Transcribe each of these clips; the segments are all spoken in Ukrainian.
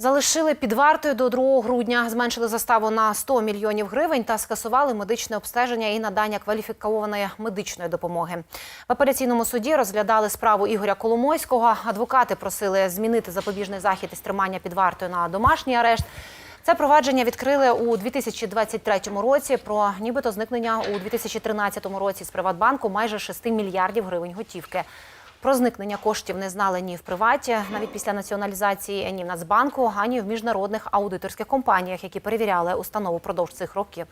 Залишили під вартою до 2 грудня, зменшили заставу на 100 мільйонів гривень та скасували медичне обстеження і надання кваліфікованої медичної допомоги. В апеляційному суді розглядали справу Ігоря Коломойського. Адвокати просили змінити запобіжний захід із тримання під вартою на домашній арешт. Це провадження відкрили у 2023 році про нібито зникнення у 2013 році з Приватбанку майже 6 мільярдів гривень готівки. Про зникнення коштів не знали ні в приваті, навіть після націоналізації, ні в Нацбанку, ані в міжнародних аудиторських компаніях, які перевіряли установу впродовж цих років.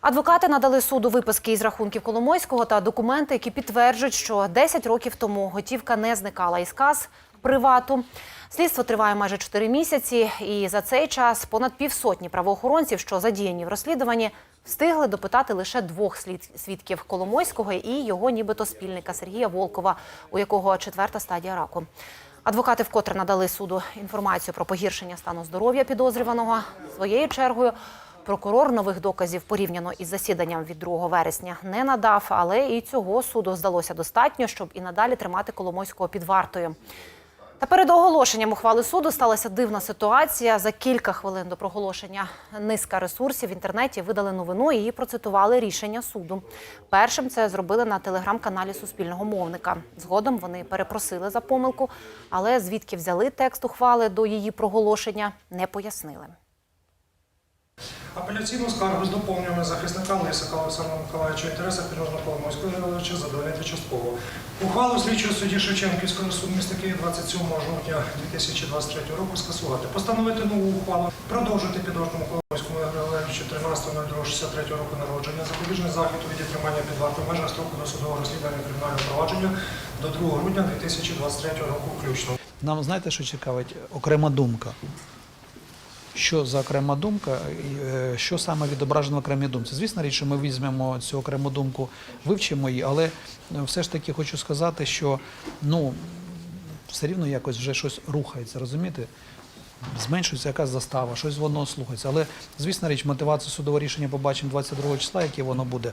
Адвокати надали суду виписки із рахунків Коломойського та документи, які підтверджують, що 10 років тому готівка не зникала із каз привату. Слідство триває майже 4 місяці, і за цей час понад півсотні правоохоронців, що задіяні в розслідуванні, встигли допитати лише двох слід- свідків Коломойського і його нібито спільника Сергія Волкова, у якого четверта стадія раку. Адвокати вкотре надали суду інформацію про погіршення стану здоров'я підозрюваного. Своєю чергою прокурор нових доказів порівняно із засіданням від 2 вересня не надав, але і цього суду здалося достатньо, щоб і надалі тримати Коломойського під вартою. Та перед оголошенням ухвали суду сталася дивна ситуація. За кілька хвилин до проголошення низка ресурсів в інтернеті видали новину і процитували рішення суду. Першим це зробили на телеграм-каналі Суспільного мовника. Згодом вони перепросили за помилку, але звідки взяли текст ухвали до її проголошення, не пояснили. Апеляційну скаргу з доповненнями захисника Лисика Олександра Миколаївича інтереса підрозділу Коломойського Григоровича задовольнити частково. Ухвалу слідчого судді Шевченківського суду міста Києва 27 жовтня 2023 року скасувати. Постановити нову ухвалу, продовжити підрозділу Коломойському Григоровичу 13.02.63 року народження, запобіжний захід у віді тримання під вартою в межах строку досудового розслідування кримінального провадження до 2 грудня 2023 року включно. Нам знаєте, що цікавить? Окрема думка. Що за окрема думка, е, що саме відображено в окремій думці? Звісно, річ, що ми візьмемо цю окрему думку, вивчимо її, але е, все ж таки хочу сказати, що ну, все рівно якось вже щось рухається, розумієте? Зменшується якась застава, щось воно слухається. Але, звісно річ, мотивацію судового рішення побачимо 22 числа, яке воно буде.